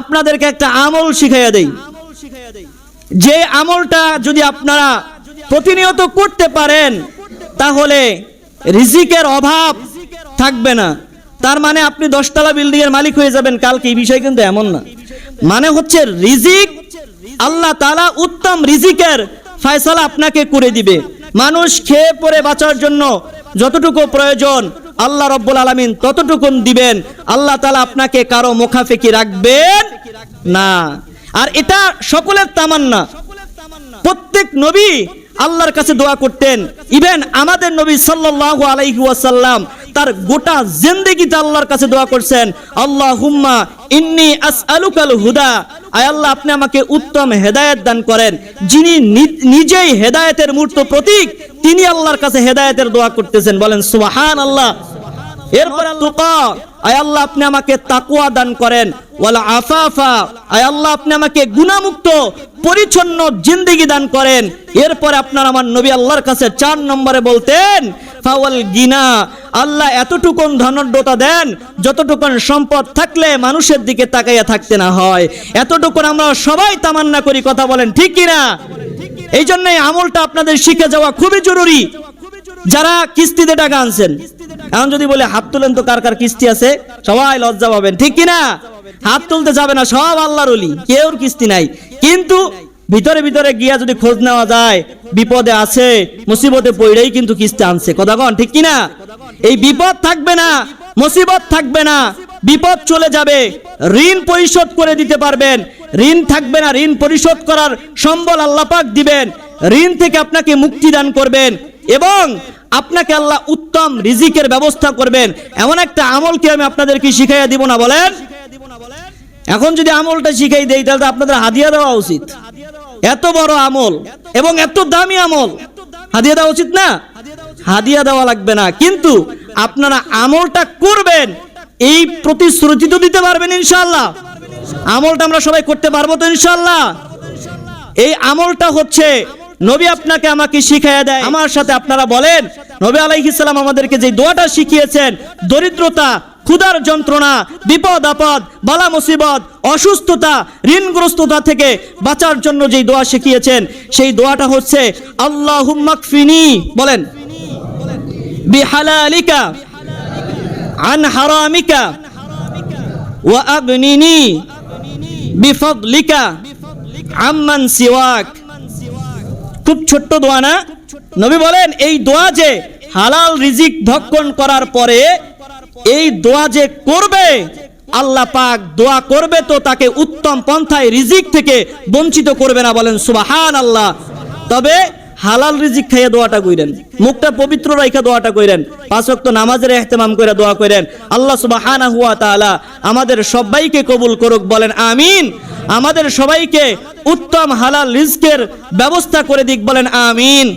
আপনাদেরকে একটা আমল শিখাইয়া দেই। যে আমলটা যদি আপনারা প্রতিনিয়ত করতে পারেন, তাহলে রিজিকের অভাব থাকবে না। তার মানে আপনি দশতলা বিল্ডিং এর মালিক হয়ে যাবেন, কালকে এই বিষয় কিন্তু এমন না। মানে হচ্ছে রিজিক, আল্লাহ তাআলা উত্তম রিজিকের ফয়সালা আপনাকে করে দিবে। মানুষ খেয়ে পরে বাঁচার জন্য যতটুকু প্রয়োজন, আল্লাহ রব্বুল আলামিন ততটুকুন দিবেন। আল্লাহ তাআলা আপনাকে কারও মুখাফেকি রাখবেন না। আর এটা সকলের তামান্না। প্রত্যেক নবী আল্লাহর কাছে দোয়া করতেন। ইভেন আমাদের নবী সাল্লাল্লাহু আলাইহি ওয়াসাল্লাম তার গোটা জিন্দেগিতে আল্লাহর কাছে দোয়া করছেন, আল্লাহুম্মা ইন্নি আসআলুকাল হুদা। আয় আল্লাহ, আপনি আমাকে উত্তম হেদায়েত দান করেন। যিনি নিজেই হেদায়েতের মূর্ত প্রতীক, তিনি আল্লাহর কাছে হেদায়েতের দোয়া করতেছেন। বলেন, সুবহানাল্লাহ। এরপর তুকা আয় আল্লাহ, আপনি আমাকে তাকুয়া দান করেন। ওয়ালা আফাফা, আয় আল্লাহ, আপনি আমাকে গুণামুক্ত পরিচ্ছন্ন জিন্দেগি দান করেন। এরপর আপনার আমার নবী আল্লাহর কাছে চার নম্বরে বলতেন, ফাওয়াল গিনা, আল্লাহ এতটুকুন ধনড্যতা দেন, যতটুকুন সম্পদ থাকলে মানুষের দিকে তাকাইয়া থাকতে না হয়। এতটুকুন আমরা সবাই তামান্না করি, কথা বলেন ঠিক কিনা? এই জন্য আমলটা আপনাদের শিখে যাওয়া খুবই জরুরি। যারা কিস্তিতে টাকা আনছেন এখন যদি বলে হাত তুলেন তো কার কার কিস্তি আছে? সবাই লজ্জা পাবেন, ঠিক কিনা? হাত তুলতে যাবে না, সব আল্লাহর অলি কেউর কিস্তি নাই। কিন্তু ভিতরে ভিতরে গিয়া যদি খোঁজ নেওয়া যায়, বিপদে আছে, মুসিবতে পড়েই কিন্তু কিস্তি আনছে। কথা কন, ঠিক কিনা? এই বিপদ থাকবে না, মুসিবত থাকবে না, বিপদ চলে যাবে। ঋণ পরিশোধ করে দিতে পারবেন। ঋণ থাকবে না, ঋণ পরিশোধ করার সম্বল আল্লাহ পাক দিবেন। ঋণ থেকে আপনাকে মুক্তি দান করবেন। এবং আপনাকে আল্লাহ উত্তম রিজিকের ব্যবস্থা করবেন। এমন একটা আমলকে আমি আপনাদেরকে শিখাইয়া দিব না, বলেন? এখন যদি আমলটা শিখাই দেই, তাহলে আপনাদের হাদিয়া দেওয়া উচিত। এত বড় আমল এবং এত দামি আমল। হাদিয়া দেওয়া উচিত না? হাদিয়া দেওয়া লাগবে না। কিন্তু আপনারা আমলটা করবেন, এই প্রতিশ্রুতি তো দিতে পারবেন ইনশাল্লাহ আমলটা আমরা সবাই করতে পারব তো ইনশাল্লাহ এই আমলটা হচ্ছে নবী আপনাকে আমাকে শিখাইয়া দেয়। আমার সাথে আপনারা বলেন, নবী আলাইহিস সালাম আমাদেরকে যে দোয়াটা শিখিয়েছেন, দরিদ্রতা, ক্ষুধার যন্ত্রণা, বিপদ, আপদ, বালা মুসিবত, অসুস্থতা, ঋণগ্রস্ততা থেকে বাঁচার জন্য যেই দোয়া শিখিয়েছেন, সেই দোয়াটা হচ্ছে আল্লাহুম্মাকফিনি বলেন। বিহালালিকা, আন হারামিকা, ওয়া আগনিনি বিফদলিকা আম্মান সিওয়াক। খুব ছোট্ট দোয়া না? নবী বলেন, এই দোয়া যে হালাল রিজিক ভক্ষণ করার পরে এই দোয়া যে করবে, আল্লাহ পাক দোয়া করবে তো তাকে উত্তম পন্থায় রিজিক থেকে বঞ্চিত করবে না বলেন সুবাহান আল্লাহ তবে হালাল রিজিক খাইয়ে দোয়াটা কইরেন, মুখটা পবিত্র রাইখা দোয়াটা কইরেন, পাঁচ ওয়াক্ত নামাজের ইহতেমাম করে দোয়া কইরেন। আল্লাহ সুবহানাহু ওয়া তাআলা আমাদের সবাইকে কবুল করুক, বলেন আমিন। আমাদের সবাইকে উত্তম হালাল রিজকের ব্যবস্থা করে দিক বলেন আমিন।